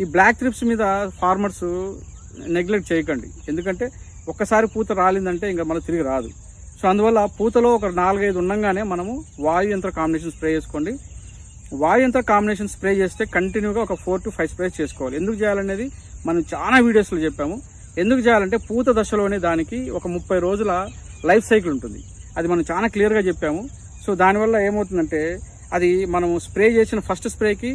ఈ black thrips మీద farmers neglect చేయకండి. ఎందుకంటే ఒక్కసారి పూత రాలిందంటే ఇంకా మళ్ళీ తిరిగి రాదు. సో అందువల్ల పూతలో ఒక నాలుగైదు ఉండగానే మనము వాయు యంత్ర కాంబినేషన్ స్ప్రే చేసుకోండి. వాయు యంత్ర కాంబినేషన్ స్ప్రే చేస్తే కంటిన్యూగా ఒక ఫోర్ టు ఫైవ్ స్ప్రేస్ చేసుకోవాలి. ఎందుకు చేయాలనేది మనం చాలా వీడియోస్లో చెప్పాము. ఎందుకు చేయాలంటే పూత దశలోనే దానికి ఒక ముప్పై రోజుల లైఫ్ సైకిల్ ఉంటుంది. అది మనం చాలా క్లియర్గా చెప్పాము. సో దానివల్ల ఏమవుతుందంటే అది మనం స్ప్రే చేసిన ఫస్ట్ స్ప్రేకి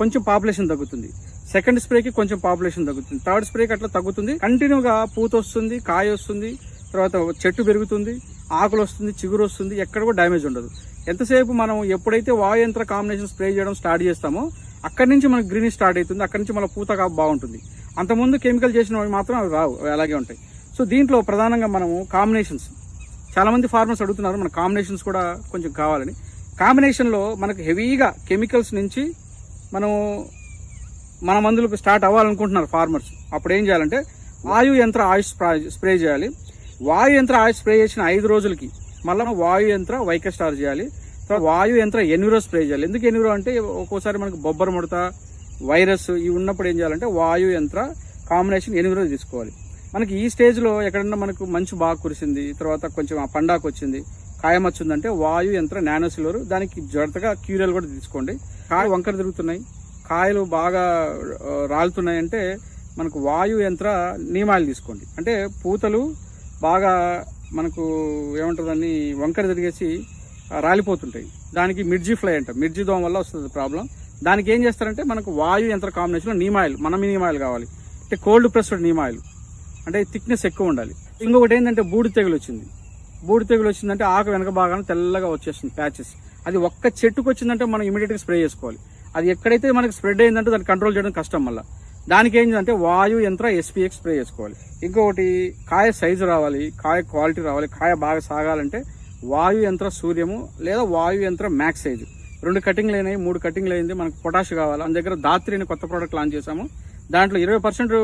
కొంచెం పాపులేషన్ తగ్గుతుంది. సెకండ్ స్ప్రేకి కొంచెం పాపులేషన్ తగ్గుతుంది. థర్డ్ స్ప్రేకి అట్లా తగ్గుతుంది. కంటిన్యూగా పూత వస్తుంది కాయ వస్తుంది తర్వాత చెట్టు పెరుగుతుంది ఆకులు వస్తుంది చిగురు వస్తుంది ఎక్కడ కూడా డ్యామేజ్ ఉండదు. ఎంతసేపు మనం ఎప్పుడైతే వాయు యంత్ర కాంబినేషన్ స్ప్రే చేయడం స్టార్ట్ చేస్తామో అక్కడి నుంచి మనకు గ్రీన్ స్టార్ట్ అవుతుంది అక్కడి నుంచి మన పూత బాగుంటుంది. అంతకుముందు కెమికల్ చేసినవి మాత్రం అవి రావు అలాగే ఉంటాయి. సో దీంట్లో ప్రధానంగా మనము కాంబినేషన్స్. చాలామంది ఫార్మర్స్ అడుగుతున్నారు మన కాంబినేషన్స్ కూడా కొంచెం కావాలని. కాంబినేషన్లో మనకు హెవీగా కెమికల్స్ నుంచి మనం మన మందులకు స్టార్ట్ అవ్వాలనుకుంటున్నారు ఫార్మర్స్ అప్పుడు ఏం చేయాలంటే వాయు యంత్ర ఆయుష్ స్ప్రే చేయాలి. వాయు యంత్ర ఆయుష్ స్ప్రే చేసిన ఐదు రోజులకి మళ్ళీ వాయు యంత్ర వైకస్టార్ చేయాలి. తర్వాత వాయు యంత్ర ఎన్విరో స్ప్రే చేయాలి. ఎందుకు ఎన్విరో అంటే ఒక్కోసారి మనకు బొబ్బర ముడత వైరస్ ఇవి ఉన్నప్పుడు ఏం చేయాలంటే వాయు యంత్ర కాంబినేషన్ ఎన్విరో తీసుకోవాలి. మనకి ఈ స్టేజ్లో ఎక్కడన్నా మనకు మంచు బాగా కురిసింది తర్వాత కొంచెం ఆ పండాకు వచ్చింది కాయం వచ్చిందంటే వాయు యంత్ర నానోసిలోరు దానికి జడతగా క్యూరియల్ కూడా తీసుకోండి. కాయ వంకర తిరుగుతున్నాయి. కాయలు బాగా రాలుతున్నాయంటే రాలుతున్నాయి అంటే మనకు వాయు యంత్ర నియమాలు తీసుకోండి. అంటే పూతలు బాగా మనకు ఏమంటుందని వంకర తిరిగేసి రాలిపోతుంటాయి. దానికి మిర్జీ ఫ్లై అంట. మిర్జీ దోమ వల్ల వస్తుంది ప్రాబ్లం. దానికి ఏం చేస్తారంటే మనకు వాయు యంత్ర కాంబినేషన్లో నీమాయిల్ మన నీమాయిల్ కావాలి. అంటే కోల్డ్ ప్రెస్డ్ నీమాయిల్. అంటే థిక్నెస్ ఎక్కువ ఉండాలి. ఇంకొకటి ఏంటంటే బూడి తెగులు వచ్చింది. బూడి తెగులు వచ్చిందంటే ఆకు వెనక భాగాన తెల్లగా వచ్చేస్తుంది ప్యాచెస్. అది ఒక్క చెట్టుకు వచ్చిందంటే మనం ఇమీడియట్గా స్ప్రే చేసుకోవాలి. అది ఎక్కడైతే మనకి స్ప్రెడ్ అయిందంటే దాన్ని కంట్రోల్ చేయడం కష్టం మళ్ళీ. దానికి ఏం చేయాలంటే వాయు యంత్ర ఎస్పీఎక్స్ స్ప్రే చేసుకోవాలి. ఇంకొకటి కాయ సైజు రావాలి కాయ క్వాలిటీ రావాలి కాయ బాగా సాగాలంటే వాయు యంత్ర సూర్యము లేదా వాయు యంత్ర మ్యాక్స్ సైజు రెండు కటింగ్లు అయినాయి మూడు కటింగ్లు అయింది మనకు పొటాష్ కావాలి. మన దగ్గర దాత్రి కొత్త ప్రోడక్ట్ లాంచ్ చేసాము దాంట్లో ఇరవై పర్సెంట్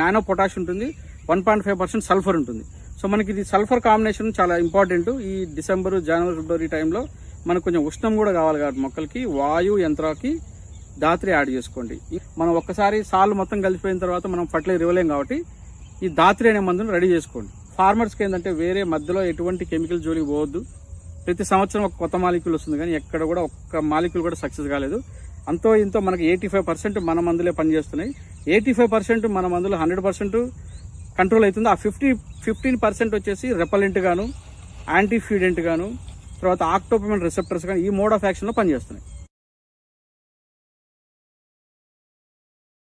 నానో పొటాష్ ఉంటుంది one point five percent sulphur ఉంటుంది. సో మనకి ఇది సల్ఫర్ కాంబినేషన్ చాలా ఇంపార్టెంట్ ఈ డిసెంబర్ జనవరి ఫిబ్రవరి టైంలో మనకు కొంచెం ఉష్ణం కూడా కావాలి కాబట్టి మొక్కలకి వాయు యంత్రాకి దాత్రి యాడ్ చేసుకోండి. మనం ఒక్కసారి సాలు మొత్తం కలిసిపోయిన తర్వాత మనం ఫర్టిలైజర్ ఇవ్వలేం కాబట్టి ఈ దాత్రి అనే మందును రెడీ చేసుకోండి. ఫార్మర్స్కి ఏంటంటే వేరే మధ్యలో ఎటువంటి కెమికల్ జోలికి పోవద్దు. ప్రతి సంవత్సరం ఒక కొత్త మాలిక్యూల్ వస్తుంది కానీ ఎక్కడ కూడా ఒక్క మాలిక్యూల్ కూడా సక్సెస్ కాలేదు. అంతో ఇంతో మనకి ఎయిటీ ఫైవ్ పర్సెంట్ మన మందులే పనిచేస్తున్నాయి. ఎయిటీ ఫైవ్ పర్సెంట్ మన మందులు హండ్రెడ్ పర్సెంట్ కంట్రోల్ అవుతుంది. ఆ ఫిఫ్టీ ఫిఫ్టీన్ పర్సెంట్ వచ్చేసి రెపలెంట్ గాను యాంటీఫ్యూడెంట్ గాను తర్వాత ఆక్టోపమెంట్ రిసెప్టర్స్ కానీ ఈ మోడ్ ఆఫ్ యాక్షన్లో పనిచేస్తున్నాయి.